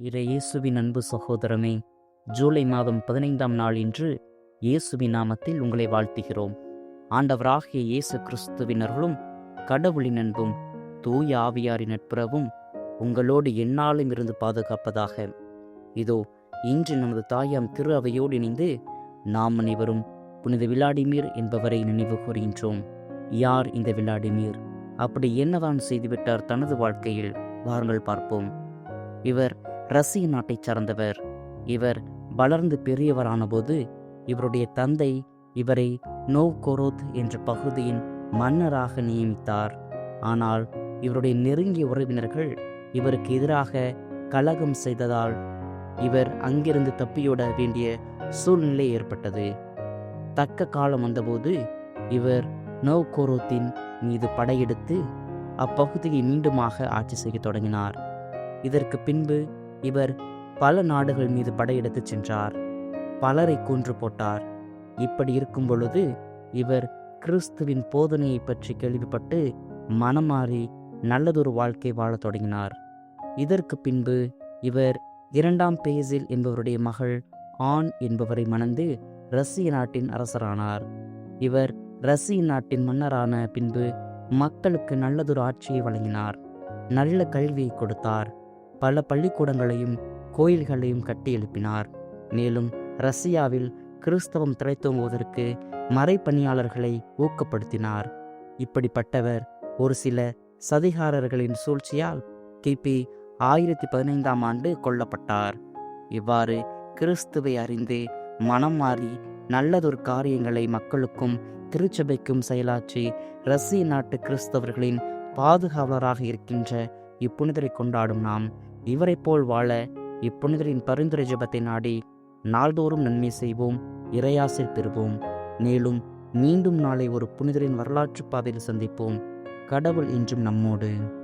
இறை இயேசுவின் அன்பு சகோதரமே ஜூலை மாதம் பதினைந்தாம் நாள் இன்று இயேசுவின் நாமத்தில் உங்களை வாழ்த்துகிறோம். ஆண்டவராகிய இயேசு கிறிஸ்துவினர்களும் கடவுளின் அன்பும் தூய ஆவியாரின் நட்புறவும் உங்களோடு எந்நாளும் இருந்து பாதுகாப்பதாக. இதோ இன்று நமது தாயாம் திரு அவையோடு இணைந்து நாம் அனைவரும் புனித விளாடிமீர் என்பவரை நினைவு கூறுகின்றோம். யார் இந்த விளாடிமீர்? அப்படி என்னதான் செய்துவிட்டார் தனது வாழ்க்கையில்? வாருங்கள் பார்ப்போம். இவர் ரஷ்ய நாட்டைச் சார்ந்தவர். இவர் வளர்ந்து பெரியவரானபோது இவருடைய தந்தை இவரை நோவ்கொரோத் என்ற பகுதியின் மன்னராக நியமித்தார். ஆனால் இவருடைய நெருங்கிய உறவினர்கள் இவருக்கு எதிராக கலகம் செய்ததால் இவர் அங்கிருந்து தப்பியோட வேண்டிய சூழ்நிலை ஏற்பட்டது. தக்க காலம் வந்தபோது இவர் நோவ்கோரோத்தின் மீது படையெடுத்து அப்பகுதியை மீண்டுமாக ஆட்சி செய்ய தொடங்கினார். இதற்கு பின்பு இவர் பல நாடுகள் மீது படையெடுத்துச் சென்றார். பலரை கொன்று போட்டார். இப்படி இருக்கும் பொழுது இவர் கிறிஸ்துவின் போதனையை பற்றி கேள்விப்பட்டு மனமாறி நல்லதொரு வாழ்க்கை வாழத் தொடங்கினார். இதற்கு பின்பு இவர் இரண்டாம் பேசில் என்பவருடைய மகள் ஆண் என்பவரை மணந்து ரஷ்ய நாட்டின் அரசரானார். இவர் ரஷ்ய நாட்டின் மன்னரான பின்பு மக்களுக்கு நல்லதொரு ஆட்சியை வழங்கினார். நல்ல கல்வியை கொடுத்தார். பல பள்ளிக்கூடங்களையும் கோயில்களையும் கட்டி எழுப்பினார். மேலும் ரஷ்யாவில் கிறிஸ்தவம் திளைத்தோங்குவதற்கு மறைப்பணியாளர்களை ஊக்கப்படுத்தினார். இப்படிப்பட்டவர் ஒரு சில சதிகாரர்களின் சூழ்ச்சியால் கிபி ஆயிரத்தி பதினைந்தாம் ஆண்டு கொல்லப்பட்டார். இவ்வாறு கிறிஸ்துவை அறிந்து மனம் மாறி நல்லதொரு காரியங்களை மக்களுக்கும் திருச்சபைக்கும் செயலாற்றி ரஷ்ய நாட்டு கிறிஸ்தவர்களின் பாதுகாவலராக இருக்கின்ற இப்புனிதரை கொண்டாடும் நாம் இவரைப் போல் வாழ இப்புனிதரின் பரிந்துரை ஜெபத்தை நாடி நாள்தோறும் நன்மை செய்வோம் இறையாசை பெறுவோம். மேலும் மீண்டும் நாளை ஒரு புனிதரின் வரலாற்று பாதையில் சந்திப்போம். கடவுள் என்றும் நம்மோடு.